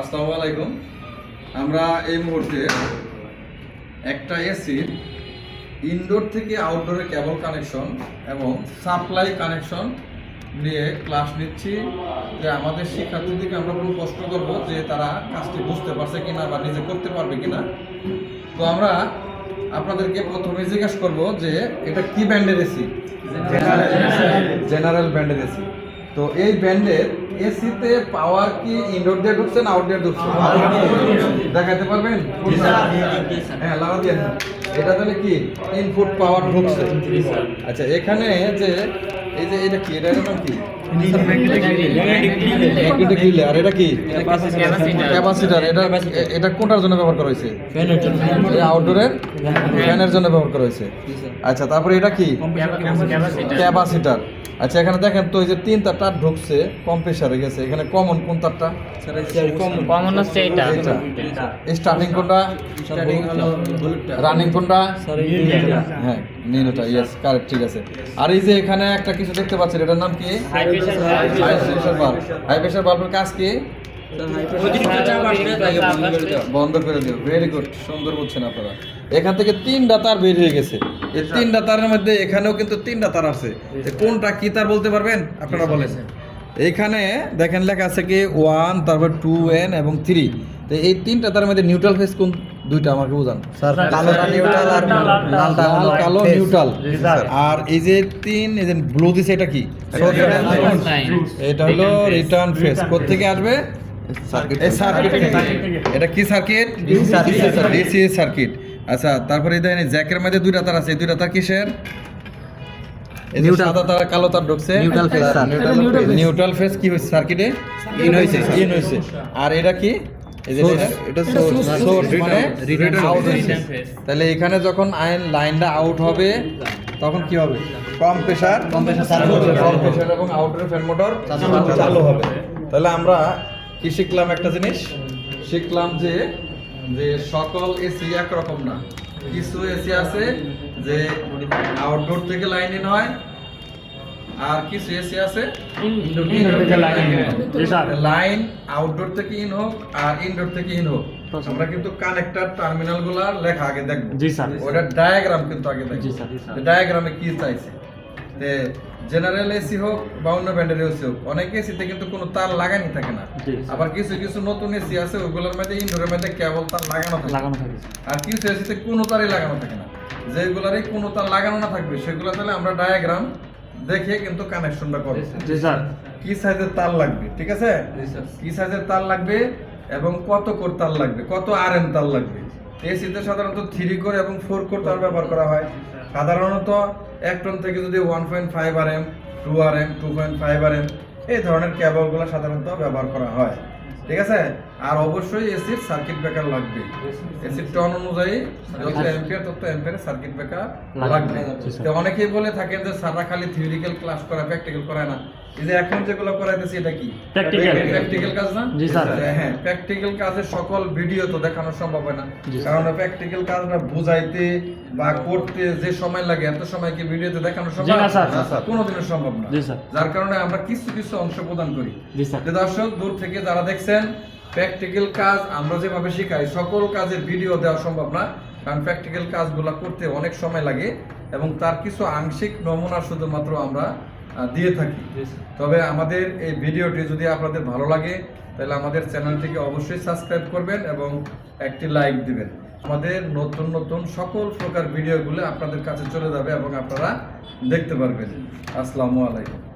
আসসালামু আলাইকুম। আমরা এই মুহূর্তে একটা এসির ইনডোর থেকে আউটডোরে কেবল কানেকশন এবং সাপ্লাই কানেকশন নিয়ে ক্লাস নিচ্ছি যে আমাদের শিক্ষার্থীদেরকে আমরা কোনো প্রশ্ন করব যে তারা কাজটি বুঝতে পারছে কিনা বা নিজে করতে পারবে কিনা। তো আমরা আপনাদেরকে প্রথমে জিজ্ঞাসা করব যে এটা কি ব্যান্ডের এসি জেনারেল ব্যান্ডের এসি তো এই ব্যান্ডের এসিতে পাওয়ার কি ইনডোর দিয়ে ঢুকছে না আউটডোর ঢুকছে? দেখাতে পারবেন? হ্যাঁ লাগা দিয়ে। এটা তাহলে কি? ইনপুট পাওয়ার ঢুকছে। আচ্ছা এখানে যে এই যে এটা কি? এটা নাম কি? আর এটা কি? ক্যাপাসিটর এটা এটা জন্য ব্যবহার করা হয়েছে? আউটডোরের ফ্যানের জন্য। ব্যবহার করা হয়েছে। আচ্ছা তারপরে এটা কি? ক্যাপাসিটার আচ্ছা এখানে দেখেন তো এই যে তিন তারটা ঢুকছে কম প্রেসারে গেছে। এখানে কমন কোন তারটা? কমন হচ্ছে এটা স্টার্টিং কোনটা? রানিং কোনটা? হ্যাঁ নীলটা ইয়েস কারেক্ট ঠিক আছে। আর এই যে এখানে একটা কিছু দেখতে পাচ্ছেন এটার নাম কি? High pressure high pressure bulb high pressure বাল্বের কাজ কি? বন্ধ করে দিও। ভেরি গুড সুন্দর বুঝছেন আপনারা। এখান থেকে তিনটা তার বের হয়ে গেছে। এই তিনটা তারের মধ্যে এখানেও কিন্তু তিনটা তার আছে। কোনটা কি তার বলতে পারবেন? আপনারা বলেন। এখানে দেখেন লেখা আছে কি ওয়ান তারপর টু এন এবং থ্রি তো এই তিনটা তার মধ্যে নিউট্রাল ফেস কোন দুইটা আমাকে বোঝান। কালোটা neutral আর লালটা লাল। হলো কালো। নিউট্রাল আর এই যে তিন এই যে ব্লু দিছে এটা কি? এটা হলো রিটার্ন ফেস কোথা থেকে আসবে? এই সার্কিট এটা কি সার্কিট ডিসি সার্কিট আচ্ছা তারপরে এই দেখেন জ্যাকের মধ্যে দুইটা তার আছে এই দুইটা তার কিসের? এই যে সাদা তার কালো তার ঢুকছে। Phase, sir. নিউট্রাল ফেস কি হয়েছে সার্কিটে ইন হয়েছে ইন হয়েছে আর এটা কি? এই যে এটা? এটা সোর্স মানে আউট হয়েছে তাহলে এখানে যখন আইন লাইনটা আউট হবে তখন কি হবে? কম প্রেসার কম প্রেসার কম প্রেসার এবং আউটডোর ফ্যান মোটর চালু হবে। তাহলে আমরা কি শিখলাম একটা জিনিস? শিখলাম যে যে সকল এসি একরকম না। কিছু এসি আছে যে আউটডোর থেকে লাইন ইন হয় আর কিছু এসি আছে লাইন আউটডোর থেকে ইন হোক আর ইনডোর থেকে ইন হোক। আমরা কিন্তু কানেক্টর টার্মিনালগুলা লেখা আগে দেখব। ওটা ডায়াগ্রাম কিন্তু আগে দেখব। ডায়াগ্রামে কি চাইছে? জেনারেল এসি হোক বা অন্য ব্যান্ডের এসি হোক অনেক এসিতে কিন্তু কোনো তার লাগানি থাকে না। আবার কিছু কিছু নতুন এসি আছে ওগুলোর মধ্যে ইনডোরের মধ্যে কেবল তার লাগানো থাকে। লাগানো থাকে আর কিছু এসিতে কোনো তারই লাগানো থাকে না। যেগুলারই কোনো তার লাগানো না থাকবে সেগুলো তাহলে আমরা ডায়াগ্রাম দেখে কিন্তু কানেকশনটা করব। জি স্যার কি সাইজের তার লাগবে ঠিক আছে? কি সাইজের তার লাগবে এবং কত কোর তার লাগবে কত আর এম তার লাগবে। এসিতে সাধারণত থ্রি কোর এবং ফোর কোর তার ব্যবহার করা হয়। সাধারণত এক টন থেকে যদি one point five R M two R M two point five R M এই ধরনের কেবলগুলো সাধারণত ব্যবহার করা হয়। ঠিক আছে? আর অবশ্যই এসির সার্কিট ব্রেকার লাগবে। এসির টন অনুযায়ী যত এম্পিয়ার তত এম্পিয়ার সার্কিট ব্রেকার লাগবে। তো অনেকেই বলে থাকেন যে সারা খালি থিওরিক্যাল ক্লাস করা প্র্যাকটিক্যাল করায় না। এই যে এখন যেগুলো করাইতেছি এটা কি. প্র্যাকটিক্যাল কাজ না? জি, স্যার। হ্যাঁ প্র্যাকটিক্যাল কাজের সকল ভিডিও তো দেখানো সম্ভব হয় না। কারণ প্র্যাকটিক্যাল কাজটা বুঝাইতে বা করতে যে সময় লাগে এত সময় কি ভিডিওতে দেখানো সম্ভব? না, স্যার। না, কোনোদিনও সম্ভব না। জি, স্যার। যার কারণে আমরা কিছু কিছু অংশ প্রদান করি। জি স্যার। যে দর্শক দূর থেকে যারা দেখছেন প্র্যাকটিক্যাল কাজ আমরা যেভাবে শেখাই সকল কাজের ভিডিও দেওয়া সম্ভব না কারণ প্র্যাকটিক্যাল কাজগুলো করতে অনেক সময় লাগে এবং তার কিছু আংশিক নমুনা শুধুমাত্র আমরা দিয়ে থাকি। তবে আমাদের এই ভিডিওটি যদি আপনাদের ভালো লাগে তাহলে আমাদের চ্যানেলটিকে অবশ্যই সাবস্ক্রাইব করবেন এবং একটি লাইক দিবেন। আমাদের নতুন নতুন সকল প্রকার ভিডিওগুলো আপনাদের কাছে চলে যাবে এবং আপনারা দেখতে পারবেন। আসসালামু আলাইকুম।